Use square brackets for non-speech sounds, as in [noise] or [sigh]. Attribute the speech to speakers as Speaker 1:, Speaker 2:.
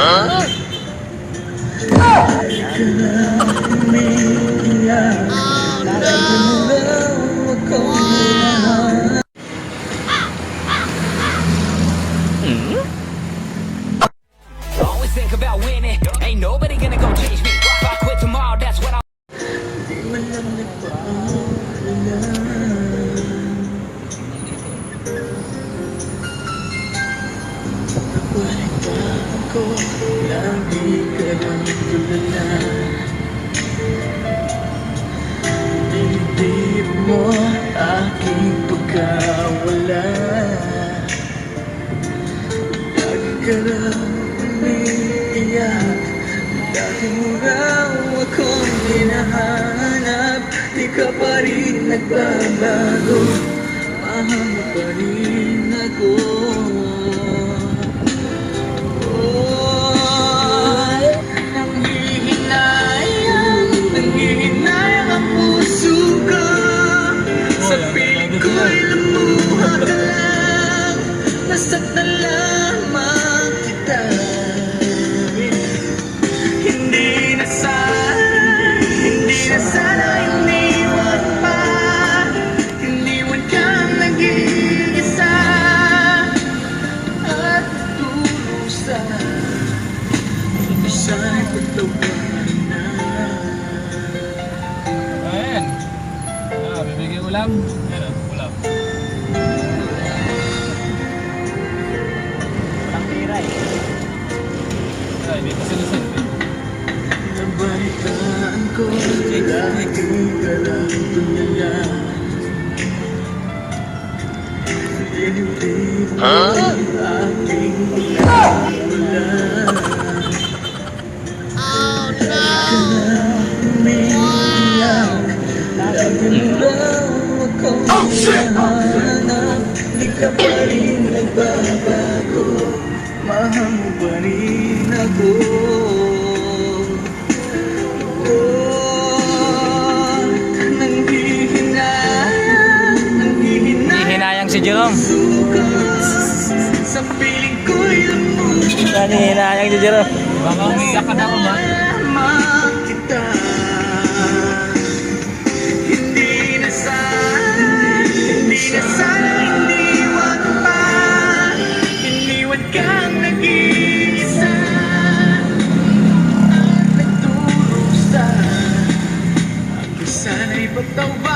Speaker 1: Always [laughs]
Speaker 2: Ako, lagi ka lang tulala Hindi mo aking pagkawala. Lagi ka lang umiiyak. Dati mo raw akong hinahanap Di ka pa rin nagbabago. Mahal mo pa rin ako Nasaktan lamang kita Hindi na sana, hindi na sana iniwan pa Iniwan kang nag-iisa At tulusa Sana'y pagtawarin na
Speaker 3: Ayan. Ah, bibigyan ulam.
Speaker 2: Dinibig mo ang aking wala Umiiyak Lagi mo raw akong hinahanap Di ka pa rin nagbabago Mahal mo pa rin ako Oh, nanghihinayang, nanghihinayang
Speaker 4: Hinayang si Jerome.
Speaker 2: Sa piling ko'y lumuha
Speaker 4: Yan yung hinayang si Jerome.
Speaker 3: Baka umiiyak ka na ba?
Speaker 2: with the